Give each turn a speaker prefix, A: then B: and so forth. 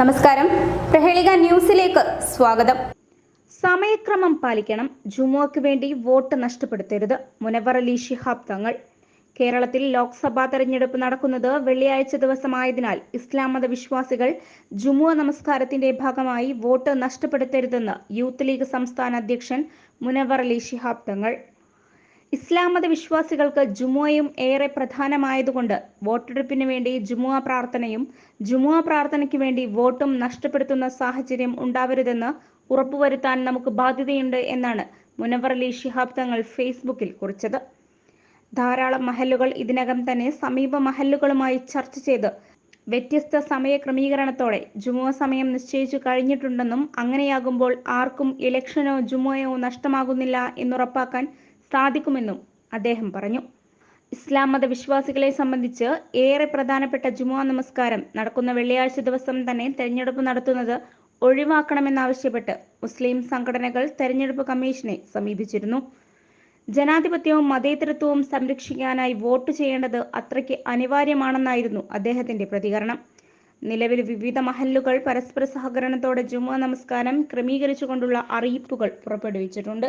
A: നമസ്കാരം. പ്രഹേളിക ന്യൂസിലേക്ക് സ്വാഗതം.
B: സമയക്രമം പാലിക്കണം. ജുമുഅക്ക് വേണ്ടി വോട്ട് നഷ്ടപ്പെടുത്തരുത്. മുനവർ അലി ഷിഹാബ് തങ്ങൾ. കേരളത്തിൽ ലോക്സഭാ തെരഞ്ഞെടുപ്പ് നടക്കുന്നത് വെള്ളിയാഴ്ച ദിവസമായതിനാൽ ഇസ്ലാം മത വിശ്വാസികൾ ജുമുഅ നമസ്കാരത്തിന്റെ ഭാഗമായി വോട്ട് നഷ്ടപ്പെടുത്തരുതെന്ന് യൂത്ത് ലീഗ് സംസ്ഥാന അധ്യക്ഷൻ മുനവർ അലി ഷിഹാബ് തങ്ങൾ. ഇസ്ലാം മത വിശ്വാസികൾക്ക് ജുമുഅയും ഏറെ പ്രധാനമായതുകൊണ്ട് വോട്ടെടുപ്പിന് വേണ്ടി ജുമുഅ പ്രാർത്ഥനയും ജുമുഅ പ്രാർത്ഥനയ്ക്ക് വേണ്ടി വോട്ടും നഷ്ടപ്പെടുത്തുന്ന സാഹചര്യം ഉണ്ടാവരുതെന്ന് ഉറപ്പുവരുത്താൻ നമുക്ക് ബാധ്യതയുണ്ട് എന്നാണ് മുനവർ അലി ഷിഹാബ് തങ്ങൾ ഫേസ്ബുക്കിൽ കുറിച്ചത്. ധാരാളം മഹല്ലുകൾ ഇതിനകം തന്നെ സമീപ മഹല്ലുകളുമായി ചർച്ച ചെയ്ത് വ്യത്യസ്ത സമയ ക്രമീകരണത്തോടെ ജുമുഅ സമയം നിശ്ചയിച്ചു കഴിഞ്ഞിട്ടുണ്ടെന്നും അങ്ങനെയാകുമ്പോൾ ആർക്കും ഇലക്ഷനോ ജുമുഅയോ നഷ്ടമാകുന്നില്ല എന്നുറപ്പാക്കാൻ സാധിക്കുമെന്നും അദ്ദേഹം പറഞ്ഞു. ഇസ്ലാം മത വിശ്വാസികളെ സംബന്ധിച്ച് ഏറെ പ്രധാനപ്പെട്ട ജുമുഅ നമസ്കാരം നടക്കുന്ന വെള്ളിയാഴ്ച ദിവസം തന്നെ തെരഞ്ഞെടുപ്പ് നടത്തുന്നത് ഒഴിവാക്കണമെന്നാവശ്യപ്പെട്ട് മുസ്ലിം സംഘടനകൾ തെരഞ്ഞെടുപ്പ് കമ്മീഷനെ സമീപിച്ചിരുന്നു. ജനാധിപത്യവും മതേതരത്വവും സംരക്ഷിക്കാനായി വോട്ട് ചെയ്യേണ്ടത് അത്രയ്ക്ക് അനിവാര്യമാണെന്നായിരുന്നു അദ്ദേഹത്തിന്റെ പ്രതികരണം. നിലവിൽ വിവിധ മഹല്ലുകൾ പരസ്പര സഹകരണത്തോടെ ജുമുഅ നമസ്കാരം ക്രമീകരിച്ചുകൊണ്ടുള്ള അറിയിപ്പുകൾ പുറപ്പെടുവിച്ചിട്ടുണ്ട്.